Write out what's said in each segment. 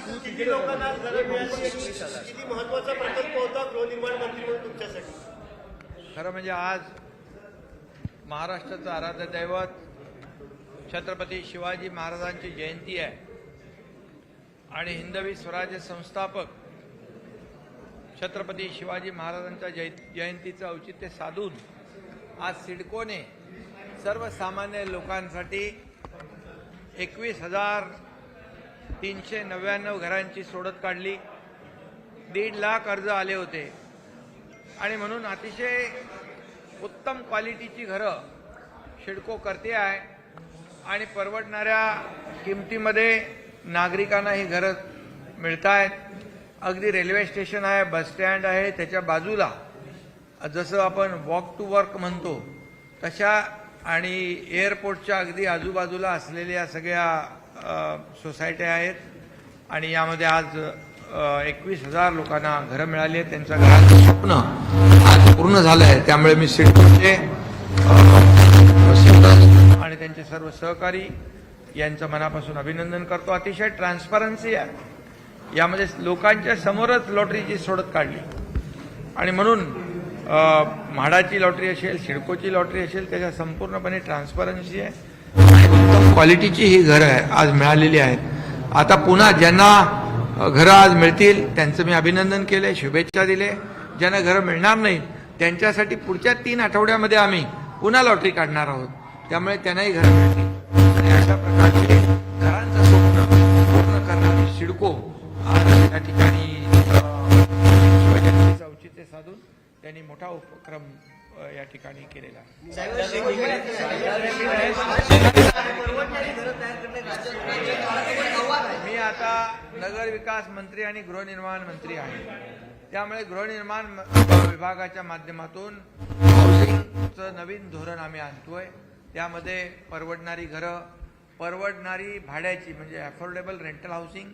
किती लोकांना आज घरं मिळाली? किती महत्त्वाचा प्रकल्प होता गृहनिर्माण मंत्री म्हणून तुमच्यासाठी? खरं म्हणजे आज महाराष्ट्राचं आराध्य दैवत छत्रपती शिवाजी महाराजांची जयंती आहे. आणि हिंदवी स्वराज्य संस्थापक छत्रपती शिवाजी महाराजांच्या जय जयंतीचं औचित्य साधून आज सिडकोने सर्वसामान्य लोकांसाठी एकवीस हजार तीनशे नव्याण्णव घरांची सोडत काढली. दीड लाख अर्ज आले होते. आणि म्हणून अतिशय उत्तम क्वालिटीची घरं शिडको करते आहे. आणि परवडणाऱ्या किमतीमध्ये नागरिकांना ही घरं मिळत आहेत. अगदी रेल्वे स्टेशन आहे बस स्टँड आहे. त्याच्या बाजूला जसं आपण वॉक टू वर्क म्हणतो तशा आणि एअरपोर्टच्या अगदी आजूबाजूला असलेल्या सगळ्या सोसायट्या आहेत आणि यामध्ये आज एकवीस हजार लोकांना घरं मिळाली आहेत. त्यांचं घराचं स्वप्न आज पूर्ण झालं आहे. त्यामुळे मी सिडकोचे आणि त्यांचे सर्व सहकारी यांचं मनापासून अभिनंदन करतो. अतिशय ट्रान्सपरन्सी आहे. यामध्ये लोकांच्या समोरच लॉटरीची सोडत काढली. आणि म्हणून म्हाडाची लॉटरी असेल सिडकोची लॉटरी असेल त्याच्या संपूर्णपणे ट्रान्सपरन्सी आहे. क्वालिटीची ही घरं आहे आज मिळालेली आहेत. आता पुन्हा ज्यांना घरं आज मिळतील त्यांचं मी अभिनंदन केले शुभेच्छा दिले ज्यांना घरं मिळणार नाही त्यांच्यासाठी पुढच्या तीन आठवड्यामध्ये आम्ही पुन्हा लॉटरी काढणार आहोत. त्यामुळे त्यांनाही घरं मिळतील. आणि अशा प्रकारचे घरांचं स्वप्न पूर्ण करणारी शिडको आज या ठिकाणी साधून त्यांनी मोठा उपक्रम या ठिकाणी केलेला. मी आता नगर विकास मंत्री आणि गृहनिर्माण मंत्री आहे. त्यामुळे गृहनिर्माण म- विभागाच्या माध्यमातून हाऊसिंगचं नवीन धोरण आम्ही आणतोय. त्यामध्ये परवडणारी घरं परवडणारी भाड्याची म्हणजे affordable rental housing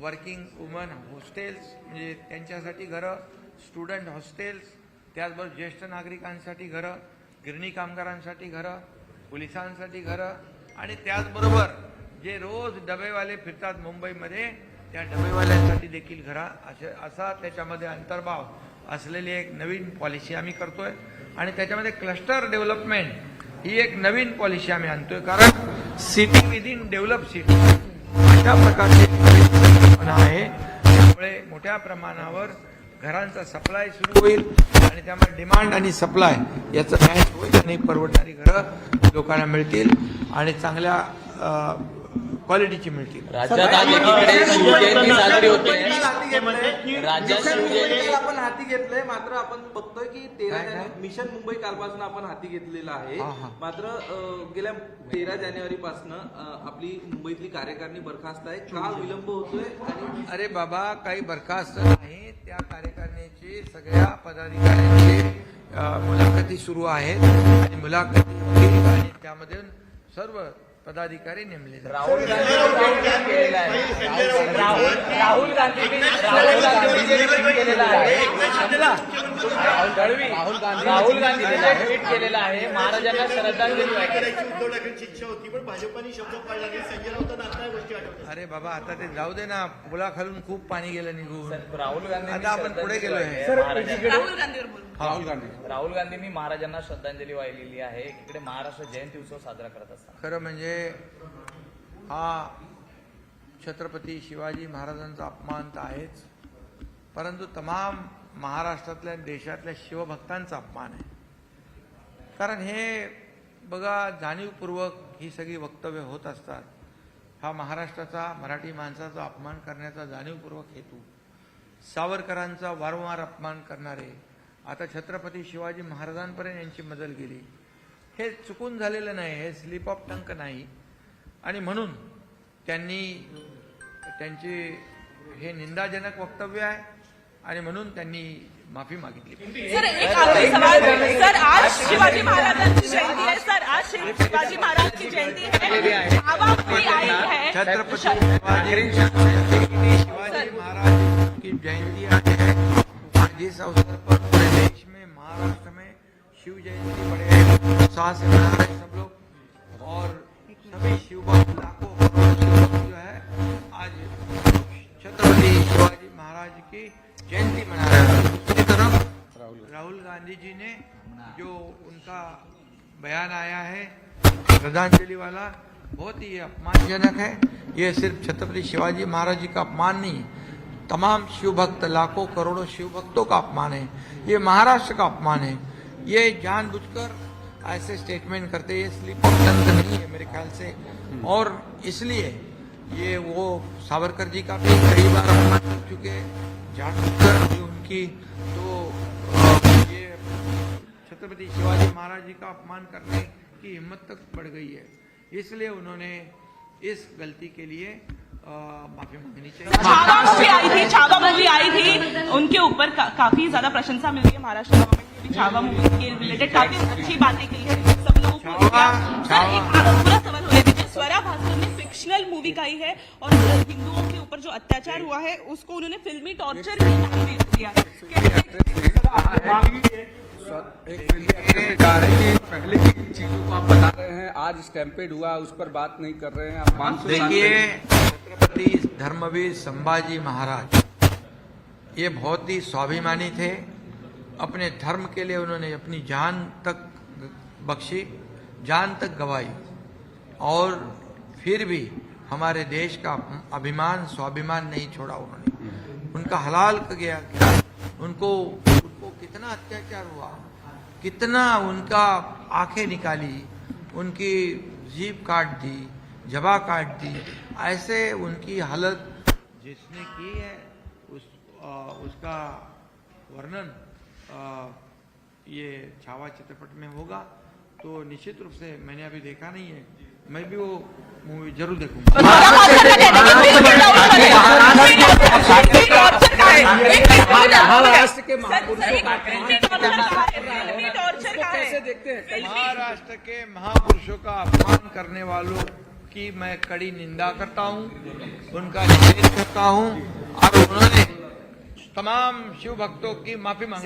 working women hostels म्हणजे त्यांच्यासाठी घरं स्टुडंट हॉस्टेल्स त्याचबरोबर ज्येष्ठ नागरिकांसाठी घरं गिरणी कामगारांसाठी घरं पोलिसांसाठी घरं आणि त्याचबरोबर जे रोज डबेवाले फिरतात मुंबईमध्ये त्या डबेवाल्यांसाठी देखील घरा असे असा त्याच्यामध्ये अंतर्भाव असलेली एक नवीन पॉलिसी आम्ही करतोय. आणि त्याच्यामध्ये क्लस्टर डेव्हलपमेंट ही एक नवीन पॉलिसी आम्ही आणतोय. कारण सिटी विदिन डेव्हलप सिटी अशा प्रकारची आहे त्यामुळे मोठ्या प्रमाणावर घरांचा सप्लाय सुरू होईल आणि त्यामुळे डिमांड आणि सप्लाय याचं मॅच होईल आणि परवडणारी घरं लोकांना मिळतील. आणि चांगल्या क्वालिटीची मिळतील. राज्यात आज एकीकडे शिवजयंती साजरी होते. राज्यात मिशन मुंबई शिवजयंती आपण हाती घेतलंय मात्र आपण बघतोय की तेरा काय, काय? जाने- मिशन मुंबई कालपासून आपण हाती घेतलेलं आहे. मात्र अं, गेल्या तेरा जानेवारी पासून आपली मुंबईतली कार्यकारिणी बरखास्त आहे. का विलंब होतोय आणि अरे बाबा काही बरखास्त नाही. त्या कार्यकारिणीची सगळ्या पदाधिकाऱ्यांची अ, मुलाखती सुरू आहेत आणि मुलाखती होतील आणि त्यामध्ये सर्व पदाधिकारी नेमले जातील. राहुल गांधी आहे. राहुल राहुल गांधींनी राहुल गांधींनी ट्विट केलेलं आहे. राहुल राहुल आहे. महाराजांना श्रद्धांजली वाहिली करायची उद्धव ठाकरेंची इच्छा होती पण भाजपने शब्द पाळला नाही. संजय राऊतांना आता या गोष्टी आठवतात. अरे बाबा आता ते जाऊ दे ना. पुलाखालून खूप पाणी गेलं निघून. राहुल गांधी आता आपण पुढे गेलोय. राहुल गांधी राहुल गांधींनी महाराजांना श्रद्धांजली वाहिलेली आहे. एकीकडे महाराष्ट्र जयंती उत्सव साजरा करत असताना खरं म्हणजे हा छत्रपती शिवाजी महाराजांचा अपमान तर आहेच परंतु तमाम महाराष्ट्रातल्या देशातल्या शिवभक्तांचा अपमान आहे. कारण हे बघा जाणीवपूर्वक ही सगळी वक्तव्य होत असतात. हा महाराष्ट्राचा मराठी माणसाचा अपमान करण्याचा जाणीवपूर्वक हेतू सावरकरांचा वारंवार अपमान करणारे आता छत्रपती शिवाजी महाराजांपर्यंत यांची मजल गेली. हे चुकून झालेलं नाही हे स्लिप ऑफ टंक नाही. आणि म्हणून त्यांनी त्यांचे हे निंदाजनक वक्तव्य आहे आणि म्हणून त्यांनी माफी मागितली. सर एक सवाल. सर आज शिवाजी महाराजांची जयंती है सर आज शिवाजी महाराज की जयंती है हवा पूरी आई है छत्रपती शिवाजी महाराज की जयंती है और जिस अवसर पर पूरे देश में महाराष्ट्र में शिव जयंती उत्साह से मना रहे हैं सब लोग। और सभी शिवभक्त लाखों जो है, आज की जयंती मना रहे हैं। दूसरी तरफ़ राहुल गांधी जी ने जो उनका बयान आया है, श्रद्धांजलि वाला, बहुत ही अपमानजनक है। ये सिर्फ़ छत्रपति शिवाजी महाराज जी का अपमान नहीं, तमाम शिव भक्त, लाखों करोड़ों शिव भक्तों का अपमान है। ये महाराष्ट्र का अपमान है। ये जानबूझकर ऐसे स्टेटमेंट करते ये स्लिप ऑफ़ नहीं है मेरे ख्याल से। और इसलिए ये वो सावरकर जी का भी कई बार अपमान कर चुके जानबूझकर भी उनकी तो ये छत्रपति शिवाजी महाराज जी का अपमान करने की हिम्मत तक बढ़ गई है। इसलिए उन्होंने इस गलती के लिए माफ़ी मांगनी चाहिए। आई थी छावा मूवी आई थी। उनके ऊपर का, काफ़ी ज़्यादा प्रशंसा मिल रही है महाराष्ट्र गवर्नमेंट भी छावा मूवी के रिलेटेड काफ़ी अच्छी बातें की है। सब लोगों को छावा- सर एक पूरा सवाल होने दीजिए स्वरा भास्कर ने फिक्शनल मूवी गाई है और हिंदुओं के ऊपर जो अत्याचार हुआ है उसको उन्होंने फिल्मी टॉर्चर ही तस्वीर दिया हैं। कि पहले की चीज़ों को आप बता रहे हैं आज स्टैम्पेड हुआ उस पर बात नहीं कर रहे हैं आप पाँच सौ देखिए छत्रपति धर्मवीर संभाजी महाराज ये बहुत ही स्वाभिमानी थे। अपने धर्म के लिए उन्होंने अपनी जान तक बख्शी जान तक गवाई। और फिर भी हमारे देश का अभिमान स्वाभिमान नहीं छोड़ा उन्होंने। उनका हलाल गया उनको उनको कितना अत्याचार हुआ कितना उनका आँखें निकाली उनकी जीप काट दी जबा काट दी। ऐसे उनकी हालत जिसने की है उस आ, उसका वर्णन ये छावा चित्रपट में होगा। तो निश्चित रूप से मैंने अभी देखा नहीं है। मैं भी वो मूवी ज़रूर देखूँगा। महाराष्ट्र के देखते महाराष्ट्र के महापुरुषों का अपमान करने वालों की मैं कड़ी निंदा करता हूँ, उनका निषेध करता हूँ। और उन्होंने तमाम शिव भक्तों की माफी मांग